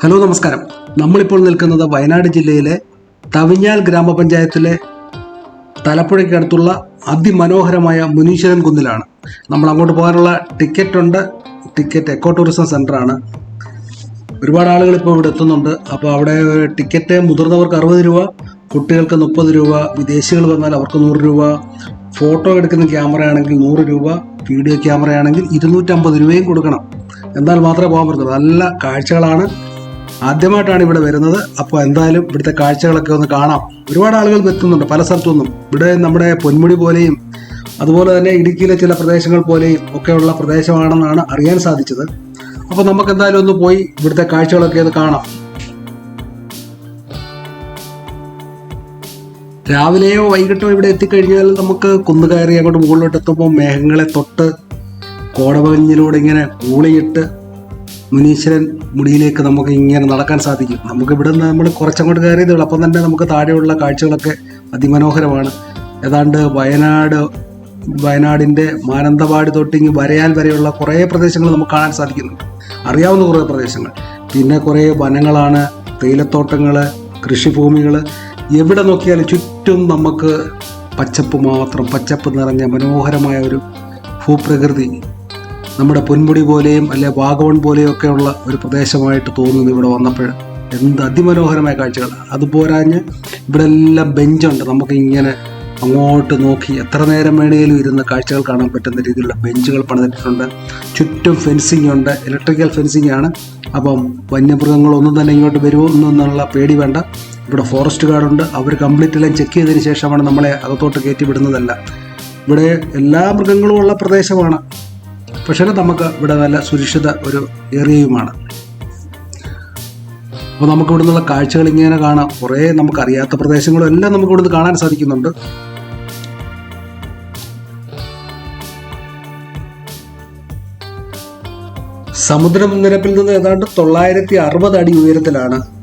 Hello നമസ്കാരം. നമ്മളിപ്പോൾ നിൽക്കുന്നത് വയനാട് ജില്ലയിലെ തവിഞ്ഞാൽ ഗ്രാമപഞ്ചായത്തിലെ തലപ്പുഴയ്ക്കടുത്തുള്ള അതിമനോഹരമായ മുനീശ്വരൻ കുന്നിലാണ്. നമ്മൾ അങ്ങോട്ട് പോകാനുള്ള ടിക്കറ്റ് ഉണ്ട് ടിക്കറ്റ് എക്കോ ടൂറിസം സെന്ററാണ് ഒരുപാട് ആളുകൾ ഇപ്പോൾ ഇവിടെ എത്തുന്നുണ്ട്. അപ്പോൾ അവിടെ ടിക്കറ്റ് മുതിർന്നവർക്ക് അറുപത് രൂപ കുട്ടികൾക്ക് മുപ്പത് രൂപ വിദേശികൾ വന്നാൽ അവർക്ക് നൂറ് രൂപ ഫോട്ടോ എടുക്കുന്ന ക്യാമറ ആണെങ്കിൽ നൂറ് രൂപ വീഡിയോ ക്യാമറ ആണെങ്കിൽ ഇരുന്നൂറ്റമ്പത് രൂപയും കൊടുക്കണം. എന്നാൽ മാത്രമേ പോകാൻ പറ്റുള്ളൂ നല്ല കാഴ്ചകളാണ്. ആദ്യമായിട്ടാണ് ഇവിടെ വരുന്നത്. അപ്പോൾ എന്തായാലും ഇവിടുത്തെ കാഴ്ചകളൊക്കെ ഒന്ന് കാണാം. ഒരുപാട് ആളുകൾ എത്തുന്നുണ്ട് പല സ്ഥലത്തു നിന്നും ഇവിടെ നമ്മുടെ പൊന്മുടി പോലെയും അതുപോലെ തന്നെ ഇടുക്കിയിലെ ചില പ്രദേശങ്ങൾ പോലെയും ഒക്കെയുള്ള പ്രദേശമാണെന്നാണ് അറിയാൻ സാധിച്ചത്. അപ്പോൾ നമുക്ക് എന്തായാലും ഒന്ന് പോയി ഇവിടുത്തെ കാഴ്ചകളൊക്കെ ഒന്ന് കാണാം. രാവിലെയോ വൈകിട്ടോ ഇവിടെ എത്തിക്കഴിഞ്ഞാൽ നമുക്ക് കുന്നു കയറി അങ്ങോട്ട് മുകളിലോട്ട് എത്തുമ്പോൾ മേഘങ്ങളെ തൊട്ട് കോടമഞ്ഞിലൂടെ ഇങ്ങനെ ഊളിയിട്ട് മുനീശ്വരൻ മുടിയിലേക്ക് നമുക്ക് ഇങ്ങനെ നടക്കാൻ സാധിക്കും. നമുക്ക് ഇവിടെ നിന്ന് നമ്മൾ കുറച്ചങ്ങോട്ട് കയറിയതേ ഉള്ളൂ. അപ്പം തന്നെ നമുക്ക് താഴെയുള്ള കാഴ്ചകളൊക്കെ അതിമനോഹരമാണ്. ഏതാണ്ട് വയനാട് വയനാടിന്റെ മാനന്തവാടി തൊട്ടിങ്ങി വരയാൽ വരെയുള്ള കുറേ പ്രദേശങ്ങൾ നമുക്ക് കാണാൻ സാധിക്കുന്നുണ്ട് അറിയാവുന്ന കുറേ പ്രദേശങ്ങൾ. പിന്നെ കുറേ വനങ്ങളാണ് തേയിലത്തോട്ടങ്ങൾ കൃഷിഭൂമികൾ എവിടെ നോക്കിയാലും ചുറ്റും നമുക്ക് പച്ചപ്പ് മാത്രം പച്ചപ്പ് നിറഞ്ഞ മനോഹരമായ ഒരു ഭൂപ്രകൃതി നമ്മുടെ പൊൻമുടി പോലെയും അല്ലെ വാഗവൺ പോലെയും ഒക്കെയുള്ള ഒരു പ്രദേശമായിട്ട് തോന്നുന്നു ഇവിടെ വന്നപ്പോൾ. എന്ത് അതിമനോഹരമായ കാഴ്ചകൾ. അത് പോരാഞ്ഞ് ഇവിടെ എല്ലാം ബെഞ്ചുണ്ട്. നമുക്ക് ഇങ്ങനെ അങ്ങോട്ട് നോക്കി എത്ര നേരം വേണേലും ഇരുന്ന് കാഴ്ചകൾ കാണാൻ പറ്റുന്ന രീതിയിലുള്ള ബെഞ്ചുകൾ പണിതിട്ടുണ്ട്. ചുറ്റും ഫെൻസിങ് ഉണ്ട്. ഇലക്ട്രിക്കൽ ഫെൻസിങ് ആണ്. അപ്പം വന്യമൃഗങ്ങളൊന്നും തന്നെ ഇങ്ങോട്ട് വരുമോ എന്നുള്ള പേടി വേണ്ട. ഇവിടെ ഫോറസ്റ്റ് ഗാർഡുണ്ട്. അവർ കംപ്ലീറ്റ് എല്ലാം ചെക്ക് ചെയ്തതിന് ശേഷമാണ് നമ്മളെ അകത്തോട്ട് കയറ്റി വിടുന്നതല്ല. ഇവിടെ എല്ലാ മൃഗങ്ങളും ഉള്ള പ്രദേശമാണ്. പക്ഷേ നമുക്ക് ഇവിടെ നല്ല സുരക്ഷിത ഒരു ഏരിയയുമാണ് അപ്പോൾ നമുക്ക് ഇവിടെ നിന്നുള്ള കാഴ്ചകൾ ഇങ്ങനെ കാണാം. കുറേ നമുക്കറിയാത്ത പ്രദേശങ്ങളും എല്ലാം നമുക്ക് ഇവിടുന്ന് കാണാൻ സാധിക്കുന്നുണ്ട്. സമുദ്രനിരപ്പിൽ നിന്ന് ഏതാണ്ട് തൊള്ളായിരത്തി അറുപത് അടി ഉയരത്തിലാണ്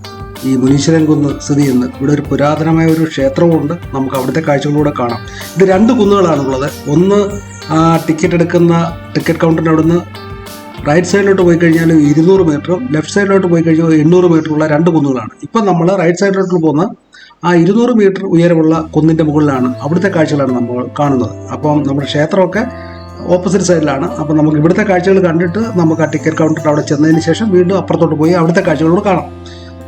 ഈ മുനീശ്വരൻ കുന്ന് സ്ഥിതി ചെയ്യുന്നത് ഇവിടെ ഒരു പുരാതനമായ ഒരു ക്ഷേത്രമുണ്ട് നമുക്ക് അവിടുത്തെ കാഴ്ചകളിലൂടെ കാണാം. ഇത് രണ്ട് കുന്നുകളാണുള്ളത്. ഒന്ന് ആ ടിക്കറ്റ് എടുക്കുന്ന ടിക്കറ്റ് കൗണ്ടറിന്റെ അവിടുന്ന് റൈറ്റ് സൈഡിലോട്ട് പോയി കഴിഞ്ഞാൽ ഇരുന്നൂറ് മീറ്ററും ലെഫ്റ്റ് സൈഡിലോട്ട് പോയി കഴിഞ്ഞാൽ എണ്ണൂറ് മീറ്ററുള്ള രണ്ട് കുന്നുകളാണ്. ഇപ്പം നമ്മൾ റൈറ്റ് സൈഡിലോട്ട് പോകുന്ന ആ ഇരുന്നൂറ് മീറ്റർ ഉയരമുള്ള കുന്നിന്റെ മുകളിലാണ് അവിടുത്തെ കാഴ്ചകളാണ് നമ്മൾ കാണുന്നത്. അപ്പം നമ്മുടെ ക്ഷേത്രമൊക്കെ ഓപ്പോസിറ്റ് സൈഡിലാണ്. അപ്പം നമുക്ക് ഇവിടുത്തെ കാഴ്ചകൾ കണ്ടിട്ട് നമുക്ക് ആ ടിക്കറ്റ് കൗണ്ടറിൽ അവിടെ ചെന്നതിന് ശേഷം വീണ്ടും അപ്പുറത്തോട്ട് പോയി അവിടുത്തെ കാഴ്ചകളോട് കാണാം.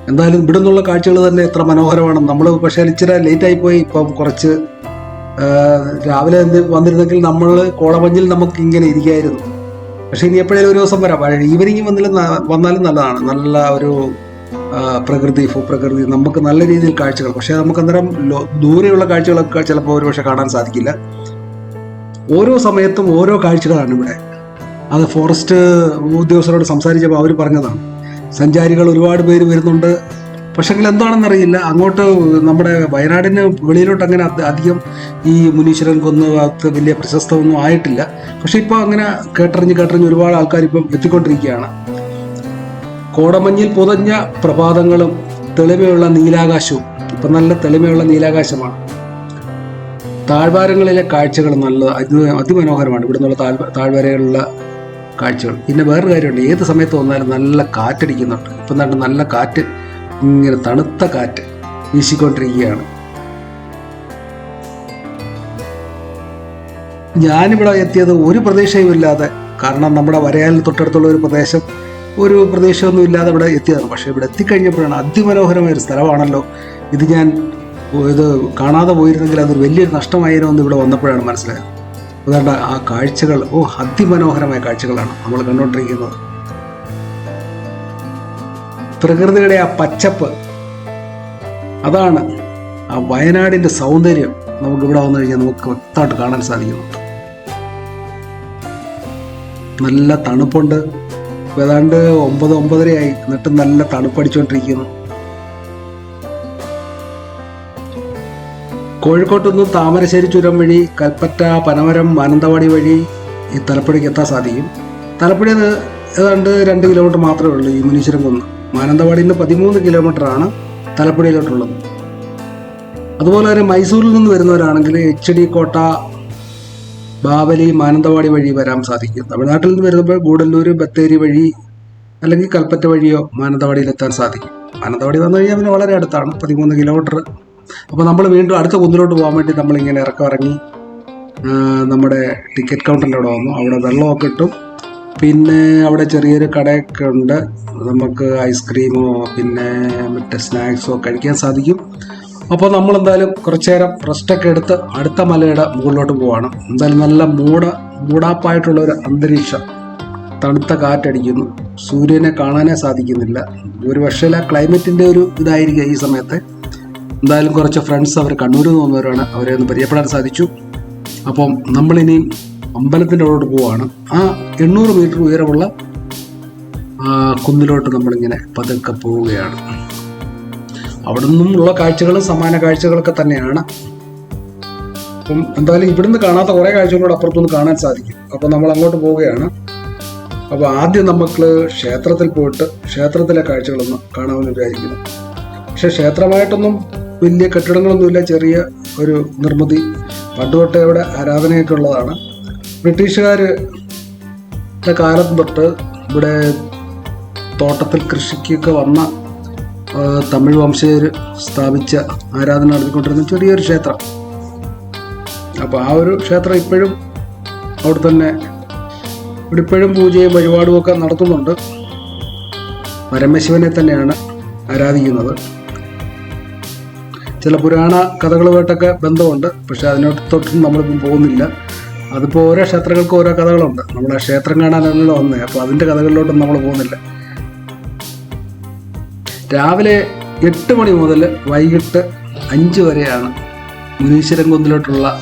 എന്തായാലും ഇവിടെ നിന്നുള്ള കാഴ്ചകൾ തന്നെ എത്ര മനോഹരമാണ്. നമ്മൾ പക്ഷേ ഇച്ചിരി ലേറ്റായി പോയി. ഇപ്പം കുറച്ച് രാവിലെ വന്നിരുന്നെങ്കിൽ നമ്മൾ കോളമഞ്ഞിൽ നമുക്ക് ഇങ്ങനെ ഇരിക്കായിരുന്നു. പക്ഷേ ഇനി എപ്പോഴേലും ഒരു ദിവസം വരാം. ഈവനിങ് വന്നാലും വന്നാലും നല്ലതാണ്. നല്ല ഒരു പ്രകൃതി ഭൂപ്രകൃതി നമുക്ക് നല്ല രീതിയിൽ കാഴ്ചകൾ. പക്ഷേ നമുക്ക് അന്നേരം ദൂരെയുള്ള കാഴ്ചകളൊക്കെ ചിലപ്പോൾ ഒരുപക്ഷെ കാണാൻ സാധിക്കില്ല. ഓരോ സമയത്തും ഓരോ കാഴ്ചകളാണ് ഇവിടെ. അത് ഫോറസ്റ്റ് ഉദ്യോഗസ്ഥരോട് സംസാരിച്ചപ്പോൾ അവർ പറഞ്ഞതാണ്. സഞ്ചാരികൾ ഒരുപാട് പേര് വരുന്നുണ്ട്. പക്ഷെങ്കിൽ എന്താണെന്നറിയില്ല. അങ്ങോട്ട് നമ്മുടെ വയനാടിന് വെളിയിലോട്ട് അങ്ങനെ അധികം ഈ മുനീശ്വരൻ കൊന്ന് ഭാഗത്ത് വലിയ പ്രശസ്തമൊന്നും ആയിട്ടില്ല. പക്ഷെ ഇപ്പോൾ അങ്ങനെ കേട്ടറിഞ്ഞ് കേട്ടറിഞ്ഞ് ഒരുപാട് ആൾക്കാർ ഇപ്പം എത്തിക്കൊണ്ടിരിക്കുകയാണ്. കോടമഞ്ഞിൽ പുതഞ്ഞ പ്രഭാതങ്ങളും തെളിമയുള്ള നീലാകാശവും ഇപ്പം നല്ല തെളിമയുള്ള നീലാകാശമാണ്. താഴ്വാരങ്ങളിലെ കാഴ്ചകൾ നല്ല അത് അതിമനോഹരമാണ്. ഇവിടെ നിന്നുള്ള കാഴ്ചകൾ. പിന്നെ വേറൊരു കാര്യമുണ്ട്. ഏത് സമയത്ത് വന്നാലും നല്ല കാറ്റടിക്കുന്നുണ്ട്. ഇപ്പം തന്നെ നല്ല കാറ്റ് ഇങ്ങനെ തണുത്ത കാറ്റ് വീശിക്കൊണ്ടിരിക്കുകയാണ്. ഞാനിവിടെ എത്തിയത് ഒരു പ്രദേശവും ഇല്ലാതെ കാരണം നമ്മുടെ വരയാലിന് തൊട്ടടുത്തുള്ള ഒരു പ്രദേശം ഒരു പ്രദേശമൊന്നും ഇല്ലാതെ ഇവിടെ എത്തിയതാണ്. പക്ഷേ ഇവിടെ എത്തിക്കഴിഞ്ഞപ്പോഴാണ് അതിമനോഹരമായ ഒരു സ്ഥലമാണല്ലോ. ഇത് ഞാൻ ഇത് കാണാതെ പോയിരുന്നെങ്കിൽ അതൊരു വലിയൊരു നഷ്ടമായിരുന്നു എന്ന് ഇവിടെ വന്നപ്പോഴാണ് മനസ്സിലായത്. അതുകൊണ്ട് ആ കാഴ്ചകൾ ഓ അതിമനോഹരമായ കാഴ്ചകളാണ് നമ്മൾ കണ്ടുകൊണ്ടിരിക്കുന്നത് പ്രകൃതിയുടെ ആ പച്ചപ്പ് അതാണ് ആ വയനാടിന്റെ സൗന്ദര്യം നമുക്ക് ഇവിടെ വന്നു കഴിഞ്ഞാൽ നമുക്ക് വ്യക്തമായിട്ട് കാണാൻ സാധിക്കുന്നുണ്ട് നല്ല തണുപ്പുണ്ട്. ഏതാണ്ട് ഒമ്പത് ഒമ്പതരയായി. എന്നിട്ട് നല്ല തണുപ്പടിച്ചുകൊണ്ടിരിക്കുന്നു. കോഴിക്കോട്ട് നിന്ന് താമരശ്ശേരി ചുരം വഴി കൽപ്പറ്റ പനമരം മാനന്തവാടി വഴി ഈ തലപ്പുഴയ്ക്ക് എത്താൻ സാധിക്കും. തലപ്പുഴയിൽ ഏതാണ്ട് രണ്ട് കിലോമീറ്റർ മാത്രമേ ഉള്ളൂ ഈ മുനീശ്വരം കുന്ന്. മാനന്തവാടിയിൽ നിന്ന് പതിമൂന്ന് കിലോമീറ്ററാണ് തലപ്പുഴയിലോട്ടുള്ളത്. അതുപോലെ തന്നെ മൈസൂരിൽ നിന്ന് വരുന്നവരാണെങ്കിൽ എച്ച് ഡി കോട്ട ബാവലി മാനന്തവാടി വഴി വരാൻ സാധിക്കും. തമിഴ്നാട്ടിൽ നിന്ന് വരുമ്പോൾ ഗൂഡല്ലൂർ ബത്തേരി വഴി അല്ലെങ്കിൽ കൽപ്പറ്റ വഴിയോ മാനന്തവാടിയിൽ എത്താൻ സാധിക്കും. മാനന്തവാടി വന്നു കഴിഞ്ഞാൽ പിന്നെ വളരെ അടുത്താണ് പതിമൂന്ന് കിലോമീറ്റർ അപ്പോൾ നമ്മൾ വീണ്ടും അടുത്ത കുന്നിലോട്ട് പോകാൻ വേണ്ടി നമ്മളിങ്ങനെ ഇറക്കം ഇറങ്ങി നമ്മുടെ ടിക്കറ്റ് കൗണ്ടറിന്റെ അവിടെ വന്നു. അവിടെ വെള്ളമൊക്കെ കിട്ടും പിന്നെ അവിടെ ചെറിയൊരു കടയൊക്കെ ഉണ്ട്. നമുക്ക് ഐസ്ക്രീമോ പിന്നെ മറ്റേ സ്നാക്സോ കഴിക്കാൻ സാധിക്കും. അപ്പോൾ നമ്മൾ എന്തായാലും കുറച്ചു നേരം റെസ്റ്റൊക്കെ എടുത്ത് അടുത്ത മലയുടെ മുകളിലോട്ട് പോവാണ്. എന്തായാലും നല്ല മൂട മൂടാപ്പായിട്ടുള്ള ഒരു അന്തരീക്ഷം. തണുത്ത കാറ്റടിക്കുന്നു. സൂര്യനെ കാണാനേ സാധിക്കുന്നില്ല. ഒരു പക്ഷേ ക്ലൈമറ്റിന്റെ ഒരു ഇതായിരിക്കും ഈ സമയത്ത്. എന്തായാലും കുറച്ച് ഫ്രണ്ട്സ് അവർ കണ്ണൂരിൽ നിന്ന് വന്നവരാണ് അവരെ ഒന്ന് പരിചയപ്പെടാൻ സാധിച്ചു. അപ്പം നമ്മളിനി അമ്പലത്തിന്റെ അവിടോട്ട് പോവുകയാണ് ആ എണ്ണൂറ് മീറ്റർ ഉയരമുള്ള കുന്നിലോട്ട് നമ്മളിങ്ങനെ പതുക്കെ പോവുകയാണ്. അവിടെ നിന്നുമുള്ള കാഴ്ചകൾ സമാന കാഴ്ചകളൊക്കെ തന്നെയാണ്. അപ്പം എന്തായാലും ഇവിടുന്ന് കാണാത്ത കുറേ കാഴ്ചകളോട് അപ്പുറത്തുനിന്ന് കാണാൻ സാധിക്കും. അപ്പം നമ്മൾ അങ്ങോട്ട് പോവുകയാണ്. അപ്പോൾ ആദ്യം നമുക്ക് ക്ഷേത്രത്തിൽ പോയിട്ട് ക്ഷേത്രത്തിലെ കാഴ്ചകളൊന്ന് കാണാമെന്ന് വിചാരിക്കുന്നു. പക്ഷെ ക്ഷേത്രമായിട്ടൊന്നും വലിയ കെട്ടിടങ്ങളൊന്നുമില്ല ചെറിയ ഒരു നിർമ്മിതി. പണ്ട് തൊട്ടേ ഇവിടെ ആരാധനയൊക്കെ ഉള്ളതാണ്. ബ്രിട്ടീഷുകാർ കാലത്ത് തൊട്ട് ഇവിടെ തോട്ടത്തിൽ കൃഷിക്കൊക്കെ വന്ന തമിഴ് വംശജർ സ്ഥാപിച്ച ആരാധന നടത്തിക്കൊണ്ടിരുന്ന ചെറിയൊരു ക്ഷേത്രം. അപ്പോൾ ആ ഒരു ക്ഷേത്രം ഇപ്പോഴും അവിടെ തന്നെ ഇവിടെ ഇപ്പോഴും പൂജയും വഴിപാടുമൊക്കെ നടത്തുന്നുണ്ട്. പരമശിവനെ തന്നെയാണ് ആരാധിക്കുന്നത്. ചില പുരാണ കഥകളുമായിട്ടൊക്കെ ബന്ധമുണ്ട്. പക്ഷെ അതിനോട്ടൊട്ടും നമ്മളിപ്പം പോകുന്നില്ല. അതിപ്പോൾ ഓരോ ക്ഷേത്രങ്ങൾക്കും ഓരോ കഥകളുണ്ട്. നമ്മൾ ക്ഷേത്രം കാണാനല്ലോ വന്നേ. അപ്പോൾ അതിന്റെ കഥകളിലോട്ടും നമ്മൾ പോകുന്നില്ല. രാവിലെ എട്ട് മണി മുതൽ വൈകിട്ട് അഞ്ച് വരെയാണ് മുനീശ്വരം കുന്നിലോട്ടുള്ള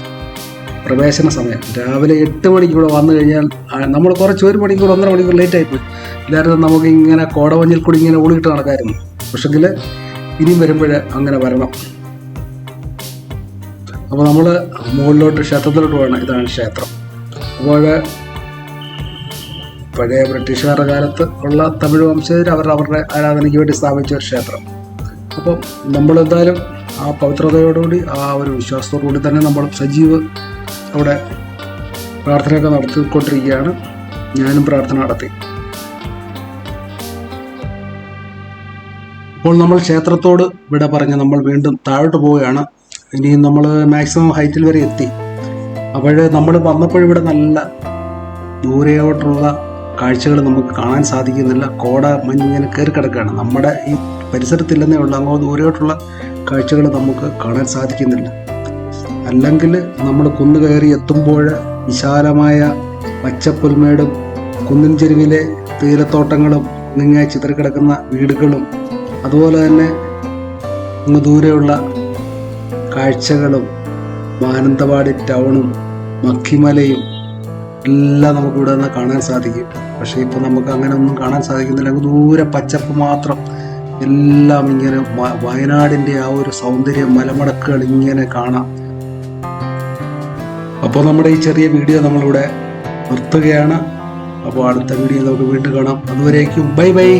പ്രവേശന സമയം. രാവിലെ എട്ട് മണിക്ക് ഇവിടെ വന്നു കഴിഞ്ഞാൽ നമ്മൾ കുറച്ച് ഒരു മണിക്കൂർ ഒന്നര മണിക്കൂർ ലേറ്റ് ആയിപ്പോയി ഇല്ലായിരുന്നു നമുക്ക് ഇങ്ങനെ കോടമഞ്ഞിൽ കൂടി ഇങ്ങനെ ഓടിയിട്ട് നടക്കായിരുന്നു. പക്ഷെങ്കിൽ ഇനിയും വരുമ്പോൾ അങ്ങനെ വരണം. അപ്പോൾ നമ്മൾ മുകളിലോട്ട് ക്ഷേത്രത്തിലോട്ട് പോകണം ഇതാണ് ക്ഷേത്രം. അപ്പോൾ പഴയ ബ്രിട്ടീഷുകാരുടെ കാലത്ത് ഉള്ള തമിഴ് വംശജർ അവർ അവരുടെ ആരാധനയ്ക്ക് വേണ്ടി സ്ഥാപിച്ച ഒരു ക്ഷേത്രം. അപ്പം നമ്മളെന്തായാലും ആ പവിത്രതയോടുകൂടി ആ ഒരു വിശ്വാസത്തോടു കൂടി തന്നെ നമ്മൾ സജീവ് അവിടെ പ്രാർത്ഥനയൊക്കെ നടത്തിക്കൊണ്ടിരിക്കുകയാണ്. ഞാനും പ്രാർത്ഥന നടത്തി. അപ്പോൾ നമ്മൾ ക്ഷേത്രത്തോട് വിട പറഞ്ഞ് നമ്മൾ വീണ്ടും താഴോട്ട് പോവുകയാണ്. ഇനിയും നമ്മൾ മാക്സിമം ഹൈറ്റിൽ വരെ എത്തി. അപ്പോൾ നമ്മൾ വന്നപ്പോഴിവിടെ നല്ല ദൂരെയോട്ടുള്ള കാഴ്ചകൾ നമുക്ക് കാണാൻ സാധിക്കുന്നില്ല കോട മഞ്ഞിങ്ങനെ കയറി കിടക്കുകയാണ്. നമ്മുടെ ഈ പരിസരത്തില്ലെന്നേ ഉള്ളൂ. അങ്ങോ ദൂരെയോട്ടുള്ള കാഴ്ചകൾ നമുക്ക് കാണാൻ സാധിക്കുന്നില്ല. അല്ലെങ്കിൽ നമ്മൾ കുന്നു കയറി എത്തുമ്പോൾ വിശാലമായ പച്ചപ്പുൽമേടും കുന്നിൻ ചെരുവിലെ തേയിലത്തോട്ടങ്ങളും ഇങ്ങനെ ചിതറിക്കിടക്കുന്ന വീടുകളും അതുപോലെ തന്നെ അങ്ങ് ദൂരെയുള്ള കാഴ്ചകളും മാനന്തവാടി ടൗണും മക്കിമലയും എല്ലാം നമുക്ക് ഇവിടെ നിന്ന് കാണാൻ സാധിക്കും. പക്ഷേ ഇപ്പോൾ നമുക്ക് അങ്ങനെ ഒന്നും കാണാൻ സാധിക്കുന്നില്ല. ദൂരെ പച്ചപ്പ് മാത്രം എല്ലാം ഇങ്ങനെ വയനാടിന്റെ ആ ഒരു സൗന്ദര്യം മലമടക്കുകൾ ഇങ്ങനെ കാണാം. അപ്പോൾ നമ്മുടെ ഈ ചെറിയ വീഡിയോ നമ്മളിവിടെ നിർത്തുകയാണ്. അപ്പോൾ അടുത്ത വീഡിയോ നമുക്ക് വീണ്ടും കാണാം. അതുവരേക്കും ബൈ ബൈ.